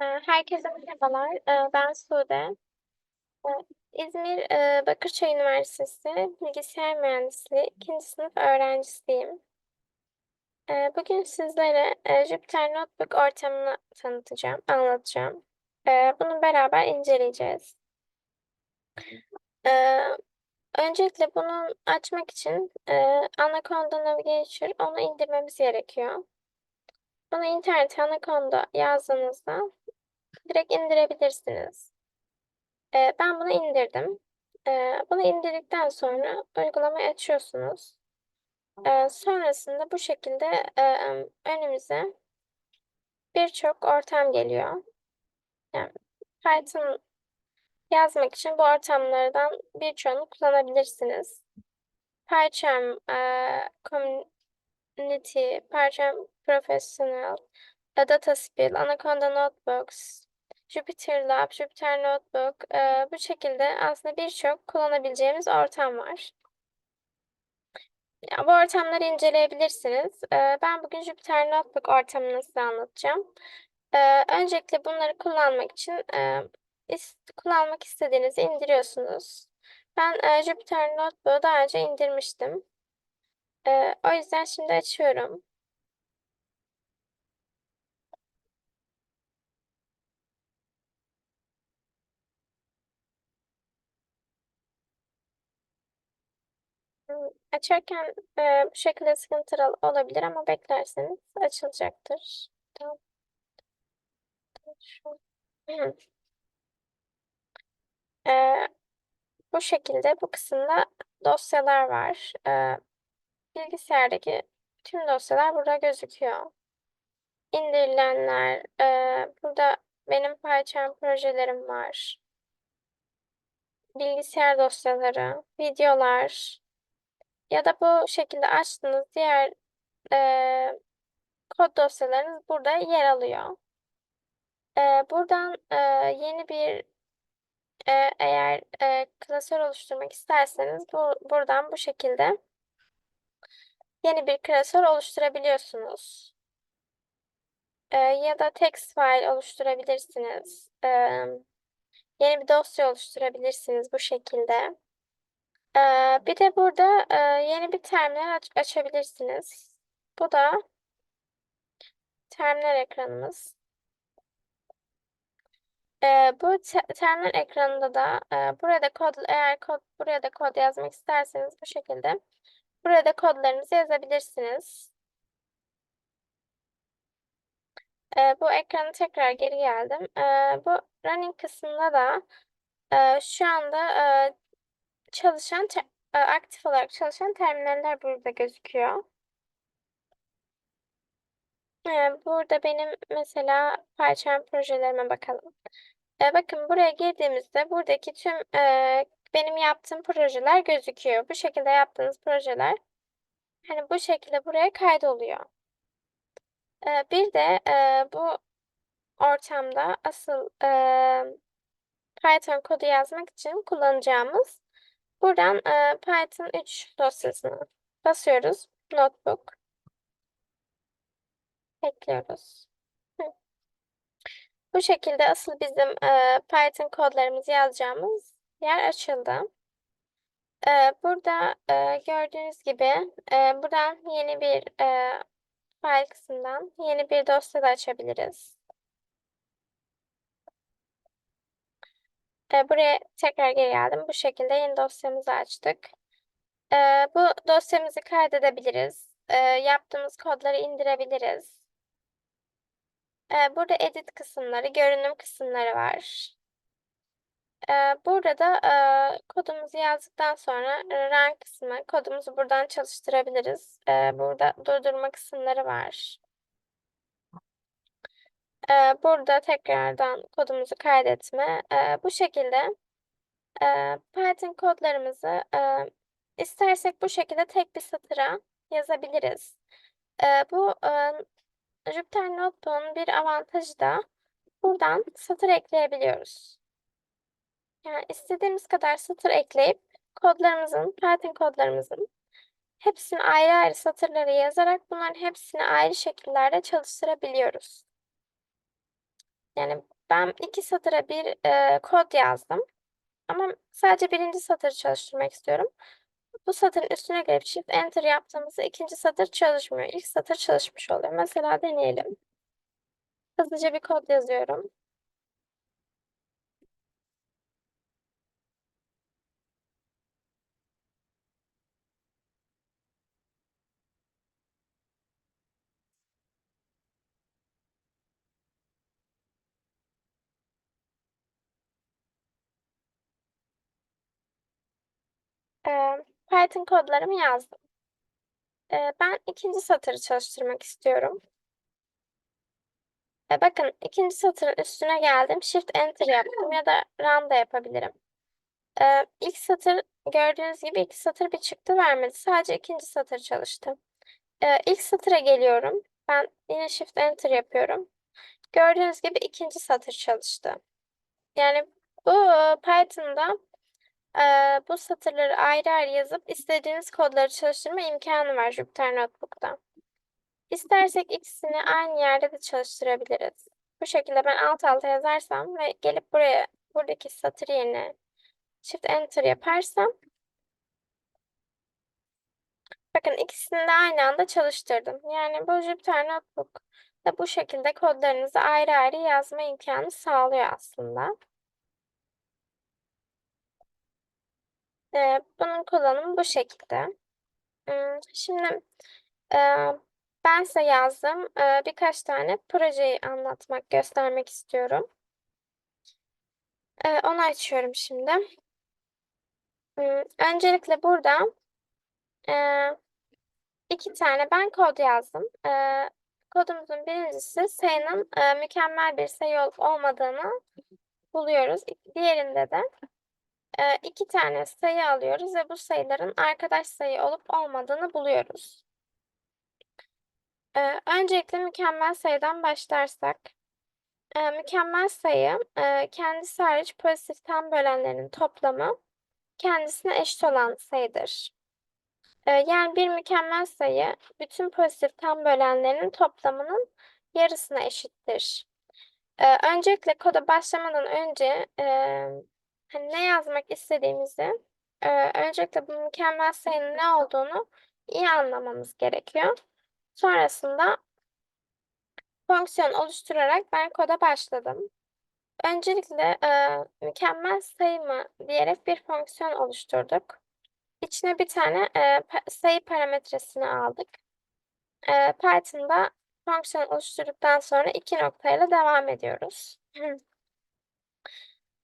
Eee, herkese merhabalar. Eee, ben Sude. Eee, İzmir, eee, Bakırköy Üniversitesi Bilgisayar Mühendisliği 2. sınıf öğrencisiyim. Bugün sizlere, eee, Jupyter Notebook ortamını tanıtacağım, anlatacağım. Bunu beraber inceleyeceğiz. Öncelikle bunu açmak için, eee, Anaconda Navigator, onu indirmemiz gerekiyor. Bunu internete Anaconda yazdığınızda direkt indirebilirsiniz. Eee, ben bunu indirdim. Eee, bunu indirdikten sonra uygulamayı açıyorsunuz. Eee, sonrasında bu şekilde, emm, önümüze birçok ortam geliyor. Yani Python yazmak için bu ortamlardan birçoğunu kullanabilirsiniz. PyCharm, eee, Community, PyCharm Professional, Dataspill, Anaconda Notebooks, JupyterLab, Jupyter Notebook, eee, bu şekilde aslında birçok kullanabileceğimiz ortam var. Ya, bu ortamları inceleyebilirsiniz. Eee, ben bugün Jupyter Notebook ortamını size anlatacağım. Eee, öncelikle bunları kullanmak için, eee, is kullanmak istediğinizi indiriyorsunuz. Ben, eee, Jupyter Notebook'u daha önce indirmiştim. Eee, o yüzden şimdi açıyorum. Açarken, eee, bu şekilde sıkıntılı olabilir ama beklerseniz açılacaktır. Tamam. Eee, bu şekilde bu kısımda dosyalar var. Eee, bilgisayardaki tüm dosyalar burada gözüküyor. İndirilenler, eee, burada benim PyCharm projelerim var. Bilgisayar dosyaları, videolar ya da bu şekilde açtığınız diğer, eee, kod dosyalarınız burada yer alıyor. Eee, buradan, eee, yeni bir, eee, eğer, eee, klasör oluşturmak isterseniz bu buradan bu şekilde yeni bir klasör oluşturabiliyorsunuz. Eee, ya da text file oluşturabilirsiniz. Emm, yeni bir dosya oluşturabilirsiniz bu şekilde. Bir de burada, yeni bir terminal aç açabilirsiniz. Bu da terminal ekranımız. Bu te terminal ekranında da, eee, burada kod eğer kod buraya da kod yazmak isterseniz bu şekilde buraya da kodlarınızı yazabilirsiniz. Bu ekrana tekrar geri geldim. Bu running kısmında da, şu anda, çalışan eee, aktif olarak çalışan terminaller burada gözüküyor. Eee, burada benim mesela PyCharm projelerime bakalım. Eee, bakın buraya girdiğimizde buradaki tüm, benim yaptığım projeler gözüküyor. Bu şekilde yaptığınız projeler, hani, bu şekilde buraya kaydoluyor. Bir de, bu ortamda asıl, Python kodu yazmak için kullanacağımız buradan, eee, Python 3 dosyasını basıyoruz. Notebook. Ekliyoruz. Hı. Bu şekilde asıl bizim, eee, Python kodlarımızı yazacağımız yer açıldı. Eee, burada, eee, gördüğünüz gibi, eee, buradan yeni bir, eee, file kısmından yeni bir dosya da açabiliriz. Eee, buraya tekrar geri geldim. Bu şekilde yeni dosyamızı açtık. Eee, bu dosyamızı kaydedebiliriz. Eee, yaptığımız kodları indirebiliriz. Eee, burada edit kısımları, görünüm kısımları var. Eee, burada da, eee, kodumuzu yazdıktan sonra run kısmı, kodumuzu buradan çalıştırabiliriz. Eee, burada durdurma kısımları var. Burada tekrardan kodumuzu kaydetme. Bu şekilde, Python kodlarımızı, istersek bu şekilde tek bir satıra yazabiliriz. Bu, Jupyter Notebook'un bir avantajı da buradan satır ekleyebiliyoruz. Yani istediğimiz kadar satır ekleyip kodlarımızın, Python kodlarımızın hepsini ayrı ayrı satırlara yazarak bunların hepsini ayrı şekillerde çalıştırabiliyoruz. Yani ben iki satıra bir e, kod yazdım. Ama sadece birinci satırı çalıştırmak istiyorum. Bu satırın üstüne gelip Shift Enter yaptığımızda ikinci satır çalışmıyor. İlk satır çalışmış oluyor. Mesela deneyelim. Hızlıca bir kod yazıyorum. Ee, Python kodlarımı yazdım. Ee, ben ikinci satırı çalıştırmak istiyorum. Ee, bakın ikinci satırın üstüne geldim. Shift Enter yaptım ya da Run da yapabilirim. Ee, ilk satır gördüğünüz gibi iki satır bir çıktı vermedi. Sadece ikinci satır çalıştı. Ee, ilk satıra geliyorum. Ben yine Shift Enter yapıyorum. Gördüğünüz gibi ikinci satır çalıştı. Yani bu Python'da bu satırları ayrı ayrı yazıp istediğiniz kodları çalıştırma imkanı var Jupyter Notebook'ta. İstersek ikisini aynı yerde de çalıştırabiliriz. Bu şekilde ben alt alta yazarsam ve gelip buraya buradaki satır yerine Shift Enter yaparsam bakın ikisini de aynı anda çalıştırdım. Yani bu Jupyter Notebook da bu şekilde kodlarınızı ayrı ayrı yazma imkanı sağlıyor aslında. Ee, bunun kullanımı bu şekilde. Hmm, Şimdi e, ben size yazdım e, birkaç tane projeyi anlatmak, göstermek istiyorum. E, onu açıyorum şimdi. Hmm, Öncelikle burada e, iki tane ben kod yazdım. E, Kodumuzun birincisi sayının e, mükemmel bir sayı olup olmadığını buluyoruz. Diğerinde de e, iki tane sayı alıyoruz ve bu sayıların arkadaş sayı olup olmadığını buluyoruz. Öncelikle mükemmel sayıdan başlarsak. Mükemmel sayı kendisi hariç pozitif tam bölenlerin toplamı kendisine eşit olan sayıdır. Yani bir mükemmel sayı bütün pozitif tam bölenlerin toplamının yarısına eşittir. Öncelikle koda başlamadan önce hani ne yazmak istediğimizi e, öncelikle bu mükemmel sayının ne olduğunu iyi anlamamız gerekiyor. Sonrasında fonksiyon oluşturarak ben koda başladım. Öncelikle e, mükemmel sayı mı diyerek bir fonksiyon oluşturduk. İçine bir tane e, sayı parametresini aldık. E, Python'da fonksiyon oluşturduktan sonra iki noktayla devam ediyoruz.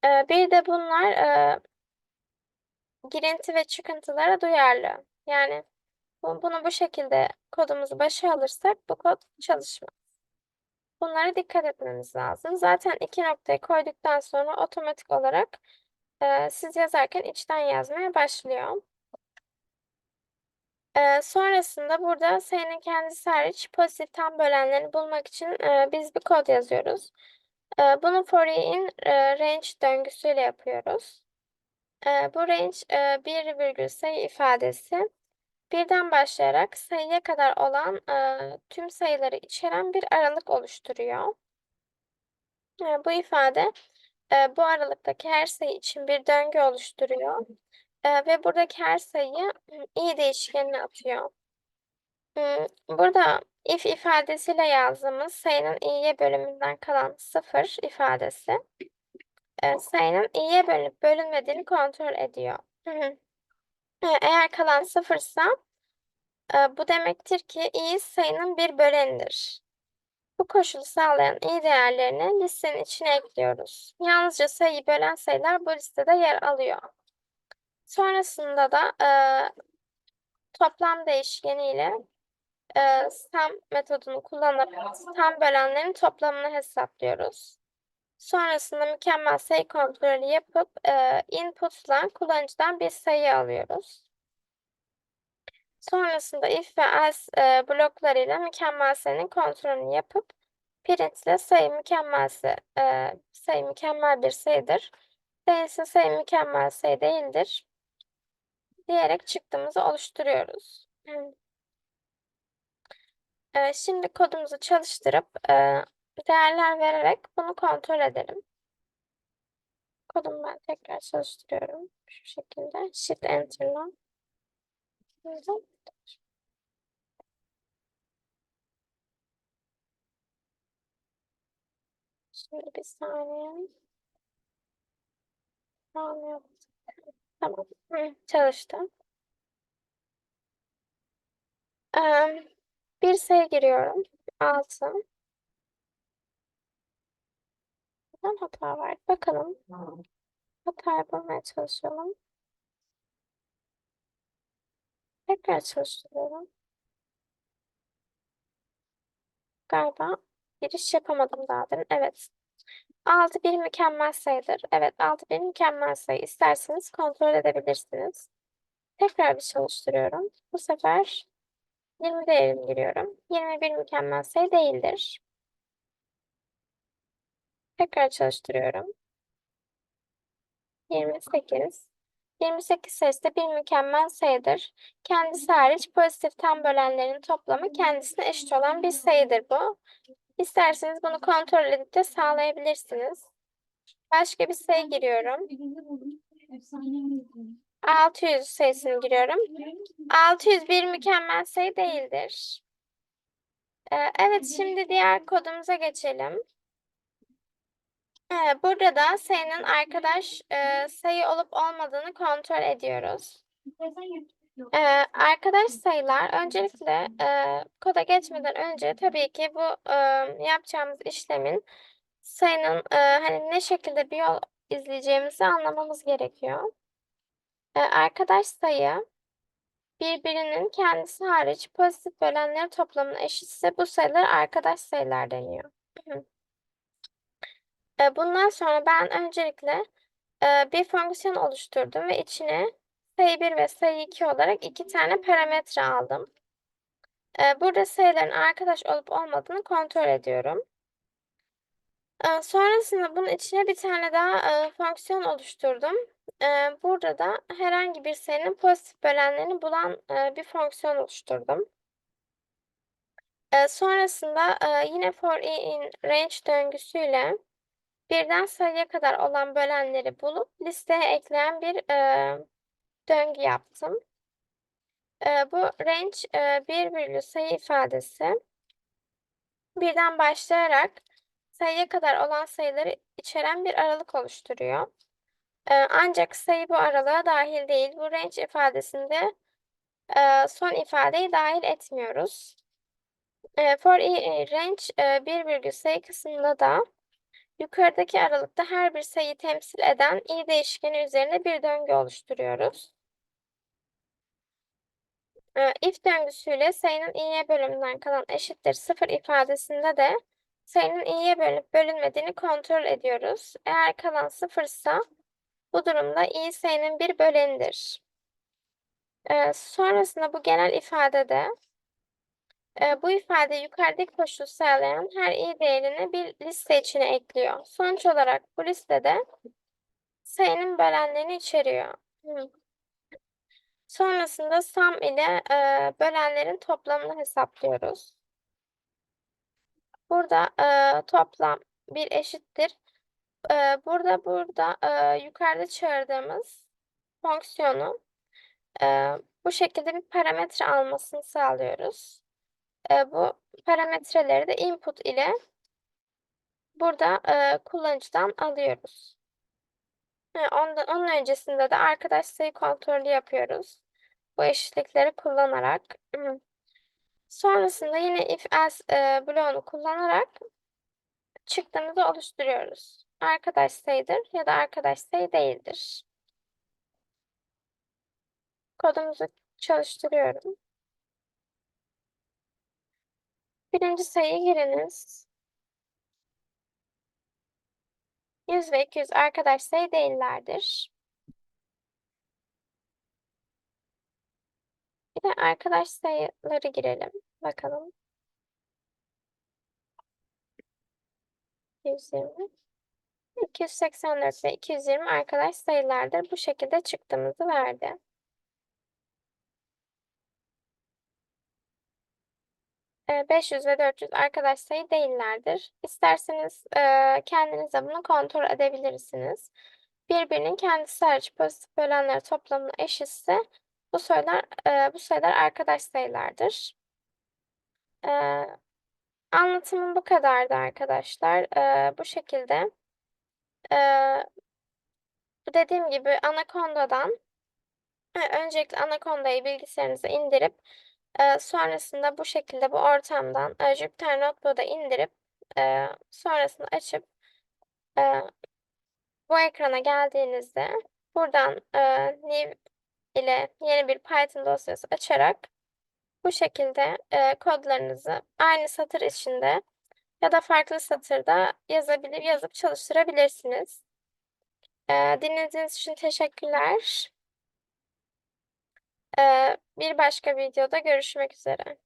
E, bir de bunlar e, girinti ve çıkıntılara duyarlı. Yani bu- bunu bu şekilde kodumuzu başa alırsak bu kod çalışmaz. Bunlara dikkat etmemiz lazım. Zaten iki noktayı koyduktan sonra otomatik olarak e, siz yazarken içten yazmaya başlıyor. E, sonrasında burada sayının kendisi hariç pozitif tam bölenlerini bulmak için e, biz bir kod yazıyoruz. E, bunu for in e, range döngüsüyle yapıyoruz. E, bu range e, bir virgül sayı ifadesi birden başlayarak sayıya kadar olan e, tüm sayıları içeren bir aralık oluşturuyor. E, bu ifade bu aralıktaki her sayı için bir döngü oluşturuyor. Ve buradaki her sayıyı i değişkenine atıyor. Burada if ifadesiyle yazdığımız sayının i'ye bölümünden kalan sıfır ifadesi sayının i'ye bölünüp bölünmediğini kontrol ediyor. Eğer kalan sıfırsa bu demektir ki i sayının bir bölenidir. Bu koşulu sağlayan i değerlerini listenin içine ekliyoruz. Yalnızca sayıyı bölen sayılar bu listede yer alıyor. Sonrasında da e, toplam değişkeniyle e, sum metodunu kullanıp tam bölenlerin toplamını hesaplıyoruz. Sonrasında mükemmel sayı kontrolü yapıp e, input'la kullanıcıdan bir sayı alıyoruz. Sonrasında if ve else e, bloklarıyla mükemmel sayının kontrolünü yapıp print ile sayı mükemmelse e, sayı mükemmel bir sayıdır. Değilse sayı mükemmel sayı değildir diyerek çıktımızı oluşturuyoruz. Ee, şimdi kodumuzu çalıştırıp e, değerler vererek bunu kontrol edelim. Kodumu ben tekrar çalıştırıyorum. Şu şekilde. Shift Enter'la. Şimdi bir saniye. Tamam. Tamam. Hı, çalıştı. Ee, bir sayı giriyorum. 6. Neden hata var? Bakalım. Hata bulmaya çalışalım. Tekrar çalıştırıyorum. Galiba giriş yapamadım daha demin. Evet. 6 bir mükemmel sayıdır. Evet 6 bir mükemmel sayı. İsterseniz kontrol edebilirsiniz. Tekrar bir çalıştırıyorum. Bu sefer 20 değerini giriyorum. 21 mükemmel sayı değildir. Tekrar çalıştırıyorum. 28. 28 sayısı da bir mükemmel sayıdır. Kendisi hariç pozitif tam bölenlerin toplamı kendisine eşit olan bir sayıdır bu. İsterseniz bunu kontrol edip de sağlayabilirsiniz. Başka bir sayı giriyorum. 600 sayısını giriyorum. 601 mükemmel sayı değildir. Ee, evet şimdi diğer kodumuza geçelim. Ee, burada da sayının arkadaş e, sayı olup olmadığını kontrol ediyoruz. Ee, arkadaş sayılar öncelikle e, koda geçmeden önce tabii ki bu e, yapacağımız işlemin sayının hani ne şekilde bir yol izleyeceğimizi anlamamız gerekiyor. E, arkadaş sayı birbirinin kendisi hariç pozitif bölenleri toplamına eşitse bu sayılar arkadaş sayılar deniyor. E, bundan sonra ben öncelikle e, bir fonksiyon oluşturdum ve içine sayı 1 ve sayı 2 olarak iki tane parametre aldım. E, burada sayıların arkadaş olup olmadığını kontrol ediyorum. Sonrasında bunun içine bir tane daha e, fonksiyon oluşturdum. Burada da herhangi bir sayının pozitif bölenlerini bulan bir fonksiyon oluşturdum. Sonrasında yine for i in range döngüsüyle birden sayıya kadar olan bölenleri bulup listeye ekleyen bir döngü yaptım. Bu range bir virgül sayı ifadesi birden başlayarak sayıya kadar olan sayıları içeren bir aralık oluşturuyor. E, ancak sayı bu aralığa dahil değil. Bu range ifadesinde e, son ifadeyi dahil etmiyoruz. E, for i range e, bir virgül sayı kısmında da yukarıdaki aralıkta her bir sayıyı temsil eden i değişkeni üzerine bir döngü oluşturuyoruz. E, if döngüsüyle sayının i'ye bölümünden kalan eşittir sıfır ifadesinde de sayının i'ye bölünüp bölünmediğini kontrol ediyoruz. Eğer kalan sıfırsa bu durumda i sayının bir bölenidir. E, sonrasında bu genel ifadede e, bu ifade yukarıdaki koşulu sağlayan her i değerini bir liste içine ekliyor. Sonuç olarak bu listede sayının bölenlerini içeriyor. Sonrasında sum ile e, bölenlerin toplamını hesaplıyoruz. Burada e, toplam bir eşittir. E, burada burada e, yukarıda çağırdığımız fonksiyonu e, bu şekilde bir parametre almasını sağlıyoruz. E, bu parametreleri de input ile burada e, kullanıcıdan alıyoruz. E, ondan, onun öncesinde de arkadaş sayı kontrolü yapıyoruz. Bu eşitlikleri kullanarak. Sonrasında yine if else e, bloğunu kullanarak çıktımızı oluşturuyoruz. Arkadaş sayıdır ya da arkadaş sayı değildir. Kodumuzu çalıştırıyorum. Birinci sayıyı giriniz. 100 ve 200 arkadaş sayı değillerdir. Bir de arkadaş sayıları girelim. Bakalım. 120. 284 ve 220 arkadaş sayılardır. Bu şekilde çıktığımızı verdi. e, 500 ve 400 arkadaş sayı değillerdir. İsterseniz e, kendiniz de bunu kontrol edebilirsiniz. Birbirinin kendisi hariç pozitif bölenleri toplamına eşitse bu sayılar, e, bu sayılar arkadaş sayılardır. E, anlatımım bu kadardı arkadaşlar. E, bu şekilde. E, dediğim gibi Anaconda'dan e, öncelikle Anaconda'yı bilgisayarınıza indirip e, sonrasında bu şekilde bu ortamdan e, Jupyter Notebook'u indirip e, sonrasında açıp e, bu ekrana geldiğinizde buradan e, new ile yeni bir Python dosyası açarak bu şekilde e, kodlarınızı aynı satır içinde ya da farklı satırda yazabilir, yazıp çalıştırabilirsiniz. Dinlediğiniz için teşekkürler. Bir başka videoda görüşmek üzere.